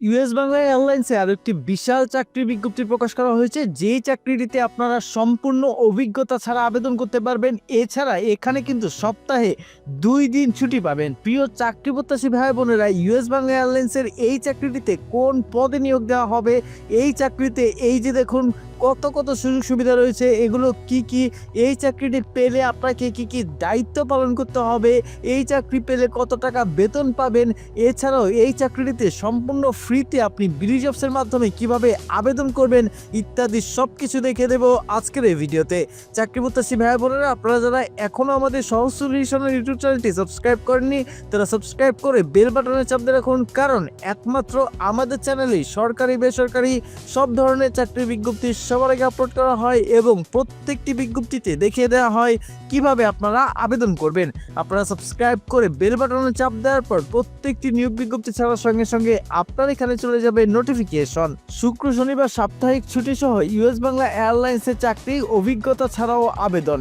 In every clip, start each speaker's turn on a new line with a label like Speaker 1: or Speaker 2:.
Speaker 1: US Bangla এয়ারলাইন্সে আরও একটি বিশাল চাকরির বিজ্ঞপ্তি প্রকাশ করা হয়েছে। যেই চাকরিটিতে আপনারা সম্পূর্ণ অভিজ্ঞতা ছাড়া আবেদন করতে পারবেন, এছাড়া এখানে কিন্তু সপ্তাহে দুই দিন ছুটি পাবেন। প্রিয় চাকরি প্রত্যাশী ভাই বোনেরা, ইউএস বাংলা এয়ারলাইন্সের এই চাকরিটিতে কোন পদে নিয়োগ দেওয়া হবে? এই চাকরিতে এই যে দেখুন কত কত সুযোগ সুবিধা রয়েছে, এগুলো কি কি, এই চাকরিটি পেলে আপনাকে কি কি দায়িত্ব পালন করতে হবে, এই চাকরি পেলে কত টাকা বেতন পাবেন, এছাড়াও এই চাকরিটিতে সম্পূর্ণ ফ্রিতে আপনি ব্রিজ অফসের মাধ্যমে কীভাবে আবেদন করবেন ইত্যাদি সব কিছু দেখে দেব আজকের এই ভিডিওতে। চাকরি প্রত্যাশী ভাই বোনেরা, আপনারা যারা এখনও আমাদের সহজ ইউটিউব চ্যানেলটি সাবস্ক্রাইব করেননি, তারা সাবস্ক্রাইব করে বেল বাটনে চাপ দিয়ে রাখুন, কারণ একমাত্র আমাদের চ্যানেলেই সরকারি, বেসরকারি সব ধরনের চাকরির বিজ্ঞপ্তি সবার আগে আপলোড করা হয় এবং প্রত্যেকটি বিজ্ঞপ্তিতে দেখিয়ে দেওয়া হয় কীভাবে আপনারা আবেদন করবেন। আপনারা সাবস্ক্রাইব করে বেল বাটনে চাপ দেওয়ার পর প্রত্যেকটি নিয়োগ বিজ্ঞপ্তি ছাড়ার সঙ্গে সঙ্গে আপনার এখানে চলে যাবে নোটিফিকেশন শুক্র, শনিবার সাপ্তাহিক ছুটি সহ ইউএস বাংলা এয়ারলাইন্সের চাকরি, অভিজ্ঞতা ছাড়াও আবেদন।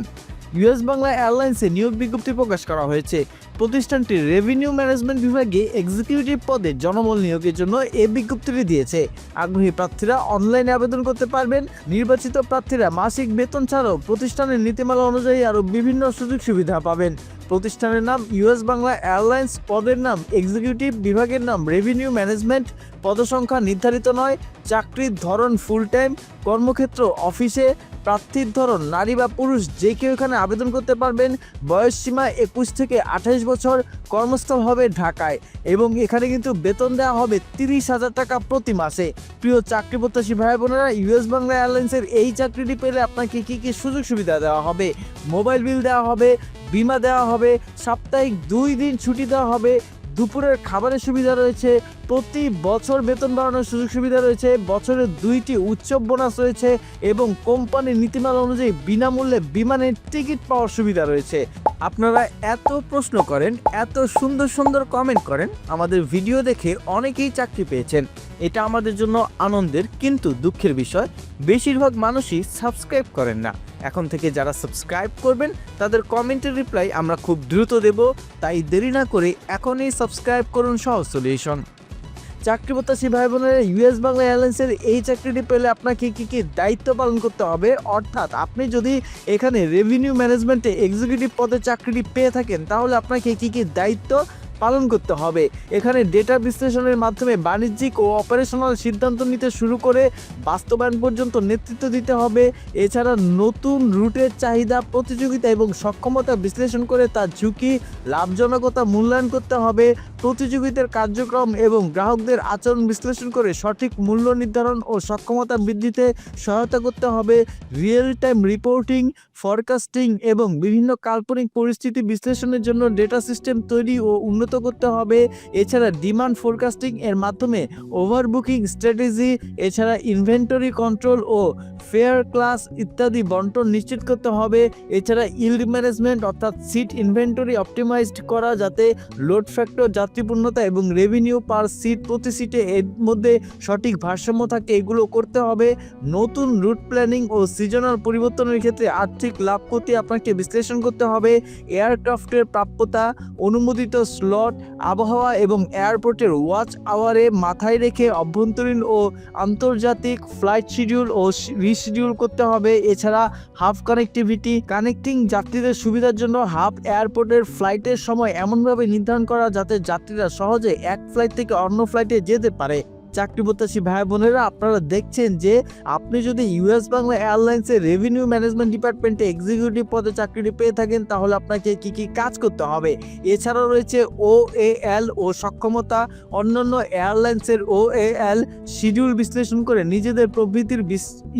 Speaker 1: ইউএস বাংলা এয়ারলাইন্সে নিয়োগ বিজ্ঞপ্তি প্রকাশ করা হয়েছে। প্রতিষ্ঠানটি রেভিনিউ ম্যানেজমেন্ট বিভাগে এক্সিকিউটিভ পদে জনবল নিয়োগের জন্য এ বিজ্ঞপ্তিটি দিয়েছে। আগ্রহী প্রার্থীরা অনলাইনে আবেদন করতে পারবেন। নির্বাচিত প্রার্থীরা মাসিক বেতন ছাড়াও প্রতিষ্ঠানের নীতিমালা অনুযায়ী আরও বিভিন্ন সুযোগ সুবিধা পাবেন। প্রতিষ্ঠানের নাম ইউএস বাংলা এয়ারলাইন্স পদের নাম এক্সিকিউটিভ বিভাগের নাম রেভিনিউ ম্যানেজমেন্ট পদসংখ্যা নির্ধারিত নয়, চাকরির ধরন ফুল টাইম কর্মক্ষেত্র অফিসে প্রার্থীর ধরন নারী বা পুরুষ, যে কেউ এখানে আবেদন করতে পারবেন। বয়স সীমা একুশ থেকে আঠাশ বছর, কর্মস্থল হবে ঢাকায় এবং এখানে কিন্তু বেতন দেওয়া হবে তিরিশ হাজার টাকা প্রতি মাসে। প্রিয় চাকরি প্রত্যাশী ভাই বোনেরা ইউএস বাংলা এয়ারলাইন্সের এই চাকরিটি পেলে আপনাকে কী কী সুযোগ সুবিধা দেওয়া হবে? মোবাইল বিল দেওয়া হবে, বিমা দেওয়া হবে, সাপ্তাহিক দুই দিন ছুটি দেওয়া হবে, দুপুরের খাবারের সুবিধা রয়েছে প্রতি বছর বেতন বাড়ানোর সুযোগ সুবিধা রয়েছে। বছরে দুইটি উৎসব বোনাস রয়েছে এবং কোম্পানির নীতিমালা অনুযায়ী বিনামূল্যে বিমানের টিকিট পাওয়ার সুবিধা রয়েছে। আপনারা এত প্রশ্ন করেন, এত সুন্দর সুন্দর কমেন্ট করেন, আমাদের ভিডিও দেখে অনেকেই চাকরি পেয়েছেন। এটা আমাদের জন্য আনন্দের কিন্তু দুঃখের বিষয়। বেশিরভাগ মানুষই সাবস্ক্রাইব করেন না। এখন থেকে যারা সাবস্ক্রাইব করবেন, তাদের কমেন্টের রিপ্লাই আমরা খুব দ্রুত দেব। তাই দেরি না করে এখনই সাবস্ক্রাইব করুন সহজ সলিউশন চাকরি প্রত্যাশী ভাই বোনের ইউএস বাংলা এয়ারলাইন্সের এই চাকরিটি পেলে আপনাকে কি কি দায়িত্ব পালন করতে হবে? অর্থাৎ আপনি যদি এখানে রেভিনিউ ম্যানেজমেন্টে এক্সিকিউটিভ পদে চাকরিটি পেয়ে থাকেন, তাহলে আপনাকে কী কী দায়িত্ব পালন করতে হবে। এখানে ডেটা বিশ্লেষণের মাধ্যমে বাণিজ্যিক ও অপারেশনাল সিদ্ধান্ত নিতে শুরু করে বাস্তবায়ন পর্যন্ত নেতৃত্ব দিতে হবে। এছাড়া নতুন রুটের চাহিদা, প্রতিযোগিতা এবং সক্ষমতা বিশ্লেষণ করে তার ঝুঁকি, লাভজনকতা মূল্যায়ন করতে হবে। প্রতিযোগিতার কার্যক্রম এবং গ্রাহকদের আচরণ বিশ্লেষণ করে সঠিক মূল্য নির্ধারণ ও সক্ষমতা বৃদ্ধিতে সহায়তা করতে হবে। রিয়েল টাইম রিপোর্টিং ফরকাস্টিং এবং বিভিন্ন কাল্পনিক পরিস্থিতি বিশ্লেষণের জন্য ডেটা সিস্টেম তৈরি ও উন্নত করতে হবে। এছাড়া ডিমান্ড ফোরকাস্টিং এর মাধ্যমে ওভারবুকিং স্ট্র্যাটেজি এছাড়া ইনভেন্টরি কন্ট্রোল ও ফেয়ার ক্লাস ইত্যাদি বন্টন নিশ্চিত করতে হবে। এছাড়া ইল্ড ম্যানেজমেন্ট অর্থাৎ সিট ইনভেন্টরি অপটিমাইজড করা যাতে লোড ফ্যাক্টর যাত্রীপূর্ণতা এবং রেভিনিউ পার সিট প্রতি সিটে এর মধ্যে সঠিক ভারসাম্য থাকে, এগুলো করতে হবে। নতুন রুট প্ল্যানিং ও সিজনাল পরিবর্তনের ক্ষেত্রে আর্থিক লাভ ক্ষতি আপনাকে বিশ্লেষণ করতে হবে। এয়ারক্রাফটের প্রাপ্যতা, অনুমোদিত স্লট আবহাওয়া এবং এয়ারপোর্টের ওয়াচ আওয়ারে মাথায় রেখে অভ্যন্তরীণ ও আন্তর্জাতিক ফ্লাইট শিডিউল ও রিশিডিউল করতে হবে। এছাড়া হাফ কানেক্টিভিটি, কানেক্টিং যাত্রীদের সুবিধার জন্য হাফ এয়ারপোর্টের ফ্লাইটের সময় এমনভাবে নির্ধারণ করা যাতে যাত্রীরা সহজে এক ফ্লাইট থেকে অন্য ফ্লাইটে যেতে পারে। চাকরি প্রত্যাশী ভাই বোনেরা, আপনারা দেখছেন যে আপনি যদি ইউএস বাংলা এয়ারলাইন্সের রেভিনিউ ম্যানেজমেন্ট ডিপার্টমেন্টে এক্সিকিউটিভ পদে চাকরিটি পেয়ে থাকেন, তাহলে আপনাকে কি কি কাজ করতে হবে? এছাড়াও রয়েছে ও এল ও সক্ষমতা, অন্যান্য এয়ারলাইন্সের ও এল শিডিউল বিশ্লেষণ করে নিজেদের প্রবৃত্তির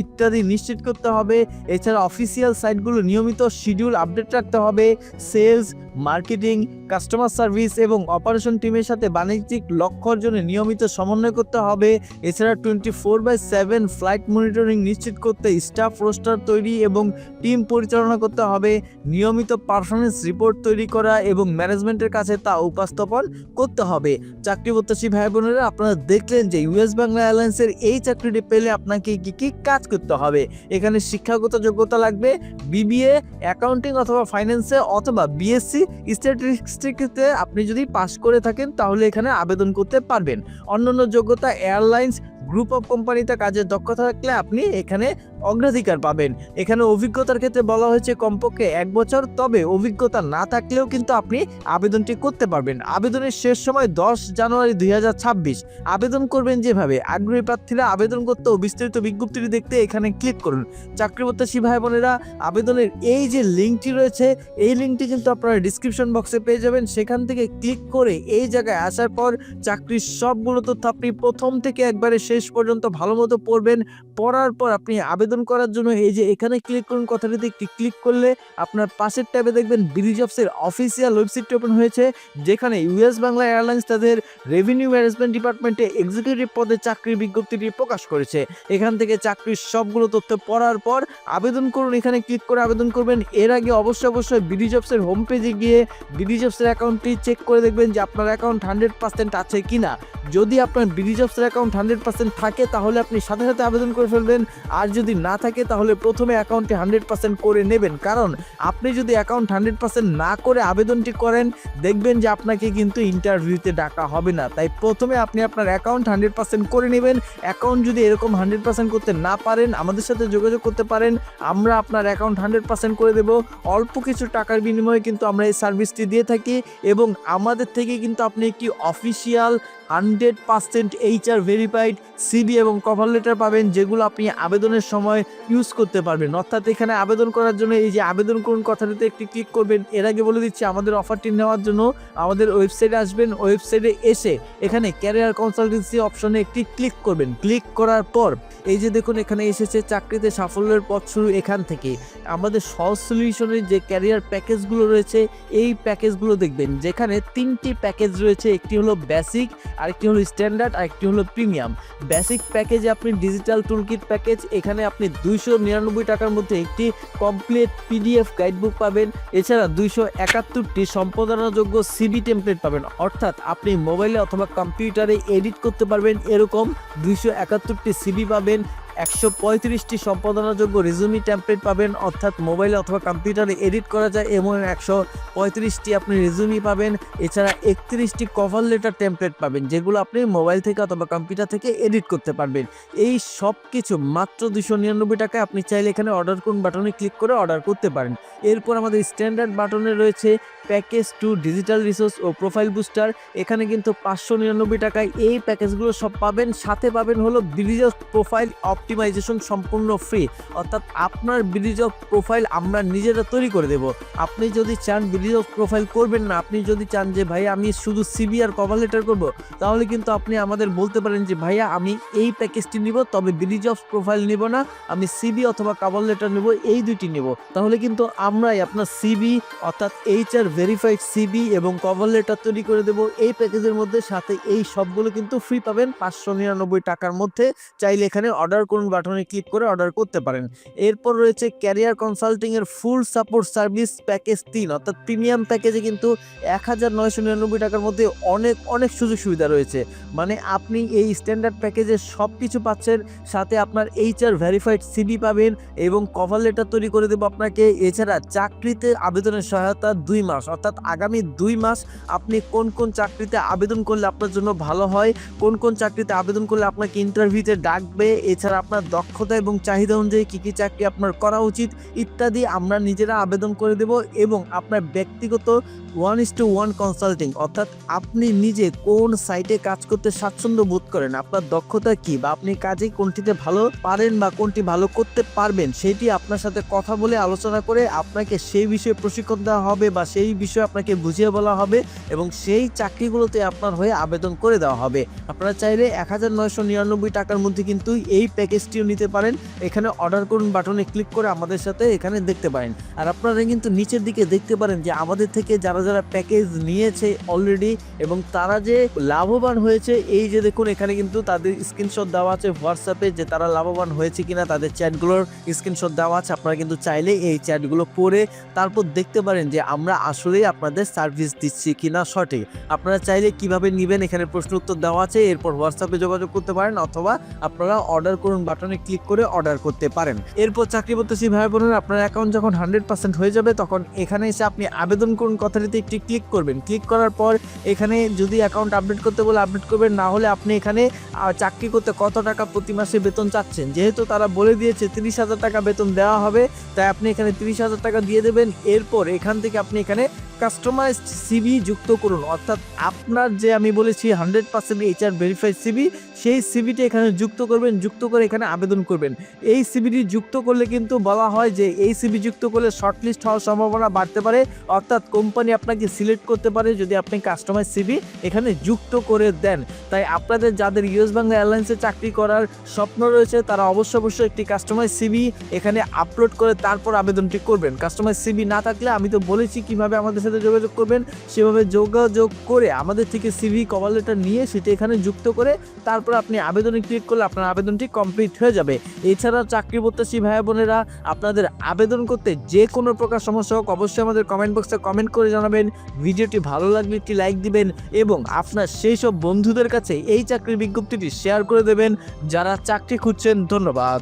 Speaker 1: ইত্যাদি নিশ্চিত করতে হবে। এছাড়া অফিসিয়াল সাইটগুলো নিয়মিত শিডিউল আপডেট রাখতে হবে। সেলস মার্কেটিং, কাস্টমার সার্ভিস এবং অপারেশন টিমের সাথে বাণিজ্যিক লক্ষ্য অর্জনে নিয়মিত সমন্বয় করতে হবে। এছাড়া twenty four by seven flight monitoring নিশ্চিত করতে স্টাফ রোস্টার তৈরি এবং টিম পরিচালনা করতে হবে। নিয়মিত পারফরমেন্স রিপোর্ট তৈরি করা এবং ম্যানেজমেন্টের কাছে তা উপস্থাপন করতে হবে। চাকরি প্রত্যাশী ভাই বোনেরা আপনারা দেখলেন যে ইউএস বাংলা এয়ারলাইন্সের এই চাকরিটি পেলে আপনাকে কি কি কাজ করতে হবে। এখানে শিক্ষাগত যোগ্যতা লাগবে, বিবিএ, অ্যাকাউন্টিং অথবা ফাইন্যান্সে অথবা বিএসসি স্ট্যাটিস্টিক্সে আপনি যদি পাস করে থাকেন, তাহলে এখানে আবেদন করতে পারবেন। অন্যান্য যোগ্যতা এয়ারলাইন্স গ্রুপ অফ কোম্পানিতে কাজের দক্ষতা থাকলে আপনি এখানে অগ্রাধিকার পাবেন। এখানে অভিজ্ঞতার ক্ষেত্রে বলা হয়েছে কমপক্ষে এক বছর, তবে অভিজ্ঞতা না থাকলেও কিন্তু আপনি আবেদনটি করতে পারবেন। আবেদনের শেষ সময় দশ জানুয়ারি দু হাজার ছাব্বিশ। আবেদন করবেন যেভাবে। আগ্রহী প্রার্থীরা আবেদন করতে ও বিস্তারিত বিজ্ঞপ্তিটি দেখতে এখানে ক্লিক করুন। চাকরি প্রত্যাশী ভাই বোনেরা আবেদনের এই যে লিঙ্কটি রয়েছে, এই লিঙ্কটি কিন্তু আপনারা ডিসক্রিপশন বক্সে পেয়ে যাবেন। সেখান থেকে ক্লিক করে এই জায়গায় আসার পর চাকরির সবগুলো তথ্য আপনি প্রথম থেকে একবারে শেষ পর্যন্ত ভালো মতো পড়বেন। পড়ার পর আপনি আবেদন করার জন্য এই যে এখানে ক্লিক করুন কথাটিতে একটি ক্লিক করলে আপনার পাশের ট্যাবে দেখবেন ব্রিজ অফসের অফিসিয়াল ওয়েবসাইটটি ওপেন হয়েছে, যেখানে ইউএস বাংলা এয়ারলাইন্স তাদের রেভিনিউ ম্যানেজমেন্ট ডিপার্টমেন্টে এক্সিকিউটিভ পদে চাকরির বিজ্ঞপ্তিটি প্রকাশ করেছে। এখান থেকে চাকরির সবগুলো তথ্য পড়ার পর আবেদন করুন, এখানে ক্লিক করে আবেদন করবেন। এর আগে অবশ্যই অবশ্যই বিডি জবসের হোম পেজে গিয়ে বিডি জবসের অ্যাকাউন্টটি চেক করে দেখবেন যে আপনার অ্যাকাউন্ট হান্ড্রেড পার্সেন্ট আছে কি না যদি আপনার বিডি জবসের অ্যাকাউন্ট হান্ড্রেড পার্সেন্ট থাকে, তাহলে আপনি সাথে সাথে আবেদন করে ফেলবেন। আর যদি না থাকে, তাহলে প্রথমে অ্যাকাউন্টটি হান্ড্রেড পার্সেন্ট করে নেবেন। কারণ আপনি যদি অ্যাকাউন্ট হান্ড্রেড পার্সেন্ট না করে আবেদনটি করেন, দেখবেন যে আপনাকে কিন্তু ইন্টারভিউতে ডাকা হবে না। তাই প্রথমে আপনি আপনার অ্যাকাউন্ট হান্ড্রেড পার্সেন্ট করে নেবেন। অ্যাকাউন্ট যদি এরকম হান্ড্রেড পার্সেন্ট করতে না পারেন, আমাদের সাথে যোগাযোগ করতে পারেন। আমরা আপনার অ্যাকাউন্ট হান্ড্রেড পার্সেন্ট করে দেবো। অল্প কিছু টাকার বিনিময়ে কিন্তু আমরা এই সার্ভিসটি দিয়ে থাকি এবং আমাদের থেকে কিন্তু আপনি একটি official hundred percent HR verified CV এবং কভার লেটার পাবেন, যেগুলো আপনি আবেদনের সময় ইউজ করতে পারবেন। অর্থাৎ এখানে আবেদন করার জন্য এই যে আবেদন করুন কথাটিতে একটি ক্লিক করবেন। এর আগে বলে দিচ্ছি, আমাদের অফারটি নেওয়ার জন্য আমাদের ওয়েবসাইটে আসবেন। ওয়েবসাইটে এসে এখানে ক্যারিয়ার কনসালটেন্সি অপশনে একটি ক্লিক করবেন। ক্লিক করার পর এই যে দেখুন, এখানে এসেছে চাকরিতে সাফল্যের পথ শুরু এখান থেকে। আমাদের সহজ সলিউশনের যে ক্যারিয়ার প্যাকেজগুলো রয়েছে, এই প্যাকেজগুলো দেখবেন। যেখানে তিনটি প্যাকেজ রয়েছে, একটি হলো বেসিক আরেকটি হলো স্ট্যান্ডার্ড আরেকটি হলো প্রিমিয়াম বেসিক প্যাকেজে আপনি ডিজিটাল টুলকিট প্যাকেজ এখানে আপনি দুইশো নিরানব্বই টাকার মধ্যে একটি কমপ্লিট পিডিএফ গাইডবুক পাবেন। এছাড়া দুইশো একাত্তরটি সম্পাদনাযোগ্য সিবি টেমপ্লেট পাবেন। অর্থাৎ আপনি মোবাইলে অথবা কম্পিউটারে এডিট করতে পারবেন। এরকম দুইশো একাত্তরটি সিবি পাবেন। একশো পঁয়ত্রিশটি সম্পাদনাযোগ্য রেজুমি টেমপ্লেট পাবেন, অর্থাৎ মোবাইলে অথবা কম্পিউটারে এডিট করা যায় এমন একশো পঁয়ত্রিশটি আপনি রেজুমি পাবেন। এছাড়া একত্রিশটি কভার লেটার টেমপ্লেট পাবেন, যেগুলো আপনি মোবাইল থেকে অথবা কম্পিউটার থেকে এডিট করতে পারবেন। এই সব কিছু মাত্র দুশো নিরানব্বই টাকায় আপনি চাইলে এখানে অর্ডার করুন বাটনে ক্লিক করে অর্ডার করতে পারেন। এরপর আমাদের স্ট্যান্ডার্ড বাটনে রয়েছে প্যাকেজ টু ডিজিটাল রিসোর্স ও প্রোফাইল বুস্টার এখানে কিন্তু পাঁচশো নিরানব্বই টাকায় এই প্যাকেজগুলো সব পাবেন, সাথে পাবেন হলো ব্রিজ প্রোফাইল অপটিমাইজেশন সম্পূর্ণ ফ্রি, অর্থাৎ আপনার অফ প্রোফাইল আমরা নিজেরা তৈরি করে দেব। আপনি যদি চান অফ প্রোফাইল করবেন না, আপনি যদি চান যে, ভাই, আমি শুধু সিবি আর কভার লেটার করব তাহলে কিন্তু আপনি আমাদের বলতে পারেন যে, ভাইয়া, আমি এই প্যাকেজটি নিব, তবে ব্রিজ অফ প্রোফাইল নিব না, আমি সিবি অথবা কভার লেটার নেব, এই দুইটি নেব। তাহলে কিন্তু আমরাই আপনার সিবি অর্থাৎ এইচ আর ভেরিফাইড সিবি এবং কভার লেটার তৈরি করে দেব। এই প্যাকেজের মধ্যে সাথে এই সবগুলো কিন্তু ফ্রি পাবেন পাঁচশো নিরানব্বই টাকার মধ্যে। চাইলে এখানে অর্ডার করুন বাটনে ক্লিক করে অর্ডার করতে পারেন। এরপর রয়েছে ক্যারিয়ার কনসাল্টিং এর ফুল সাপোর্ট সার্ভিস প্যাকেজ তিন, অর্থাৎ প্রিমিয়াম প্যাকেজে কিন্তু এক হাজার নয়শো নিরানব্বই টাকার মধ্যে অনেক অনেক সুযোগ সুবিধা রয়েছে। মানে আপনি এই স্ট্যান্ডার্ড প্যাকেজে সব কিছু পাচ্ছেন, সাথে আপনার এইচআর ভেরিফাইড সিবি পাবেন এবং কভার লেটার তৈরি করে দেবো আপনাকে। এছাড়া চাকরিতে আবেদনের সহায়তা দুই মাস, অর্থাৎ আগামী দুই মাস আপনি কোন কোন চাকরিতে আবেদন করলে আপনার জন্য ভালো হয়, কোন কোন চাকরিতে আবেদন করলে আপনাকে ইন্টারভিউতে ডাকবে, এছাড়া আপনার দক্ষতা এবং চাহিদা অনুযায়ী কী কী চাকরি আপনার করা উচিত ইত্যাদি আমরা নিজেরা আবেদন করে দেব এবং আপনার ব্যক্তিগত one is to one consulting অর্থাৎ আপনি নিজে কোন সাইটে কাজ করতে স্বাচ্ছন্দ্য বোধ করেন, আপনার দক্ষতা কি বা আপনি কাজে কোনটিতে ভালো পারেন বা কোনটি ভালো করতে পারবেন সেটি আপনার সাথে কথা বলে আলোচনা করে আপনাকে সেই বিষয়ে প্রশিক্ষণ দেওয়া হবে বা সেই বিষয়ে আপনাকে বুঝিয়ে বলা হবে এবং সেই চাকরিগুলোতে আপনার হয়ে আবেদন করে দেওয়া হবে। আপনারা চাইলে এক হাজার নয়শো নিরানব্বই টাকার মধ্যে কিন্তু এই প্যাকেজটিও নিতে পারেন। এখানে অর্ডার করুন বাটনে ক্লিক করে আমাদের সাথে এখানে দেখতে পারেন। আর আপনারা কিন্তু নিচের দিকে দেখতে পারেন যে আমাদের থেকে যারা যারা প্যাকেজ নিয়েছে অলরেডি এবং তারা যে লাভবান হয়েছে, এই যে দেখুন এখানে কিন্তু তাদের স্ক্রিনশট দেওয়া আছে হোয়াটসঅ্যাপে যে তারা লাভবান হয়েছে কিনা, তাদের চ্যাটগুলোর স্ক্রিনশট দেওয়া আছে। আপনারা কিন্তু চাইলে এই চ্যাটগুলো পড়ে তারপর দেখতে পারেন যে আমরা আসলেই আপনাদের সার্ভিস দিচ্ছি কিনা সঠিক। আপনারা চাইলে কীভাবে নেবেন এখানে প্রশ্ন উত্তর দেওয়া আছে, এরপর হোয়াটসঅ্যাপে যোগাযোগ করতে পারেন অথবা আপনারা অর্ডার করুন করুন বাটনে ক্লিক করে অর্ডার করতে পারেন। এরপর চাকরি প্রত্যাশী ভাই বোনেরা আপনার অ্যাকাউন্ট যখন হান্ড্রেড পার্সেন্ট হয়ে যাবে, তখন এখানে এসে আপনি আবেদন করুন। কথাটিতে একটি ক্লিক করবেন। ক্লিক করার পর এখানে যদি অ্যাকাউন্ট আপডেট করতে বলে আপডেট করবেন, না হলে আপনি এখানে চাকরি করতে কত টাকা প্রতি মাসে বেতন চাচ্ছেন? যেহেতু তারা বলে দিয়েছে তিরিশ হাজার টাকা বেতন দেওয়া হবে, তাই আপনি এখানে তিরিশ হাজার টাকা দিয়ে দেবেন। এরপর এখান থেকে আপনি এখানে কাস্টমাইজড সিবি যুক্ত করুন। অর্থাৎ আপনার যে আমি বলেছি hundred percent HR verified CV সেই সিবিটি এখানে যুক্ত করবেন। যুক্ত করে এখানে আবেদন করবেন। এই সিবিটি যুক্ত করলে কিন্তু বলা হয় যে এই সিবি যুক্ত করলে শর্টলিস্ট হওয়ার সম্ভাবনা বাড়তে পারে। অর্থাৎ কোম্পানি আপনাকে সিলেক্ট করতে পারে যদি আপনি কাস্টমাইজ সিবি এখানে যুক্ত করে দেন। তাই আপনাদের যাদের ইউএস বাংলা এয়ারলাইন্সে চাকরি করার স্বপ্ন রয়েছে, তারা অবশ্য অবশ্যই একটি কাস্টমাইজ সিবি এখানে আপলোড করে তারপর আবেদনটি করবেন। কাস্টমাইজ সিবি না থাকলে আমি তো বলেছি কীভাবে আমাদের সাথে যোগাযোগ করবেন। সেভাবে যোগাযোগ করে আমাদের থেকে সিভি কভার লেটার নিয়ে সেটা এখানে যুক্ত করে তারপর আপনি আবেদনে ক্লিক করলে আপনার আবেদনটি কমপ্লিট হয়ে যাবে। এছাড়া চাকরি প্রত্যাশী ভাই বোনেরা, আপনাদের আবেদন করতে যে কোনো প্রকার সমস্যা হোক, অবশ্যই আমাদের কমেন্ট বক্সে কমেন্ট করে জানাবেন। ভিডিওটি ভালো লাগলে একটি লাইক দিবেন এবং আপনার সেই সব বন্ধুদের কাছে এই চাকরির বিজ্ঞপ্তিটি শেয়ার করে দেবেন। যারা চাকরি খুঁজছেন, ধন্যবাদ।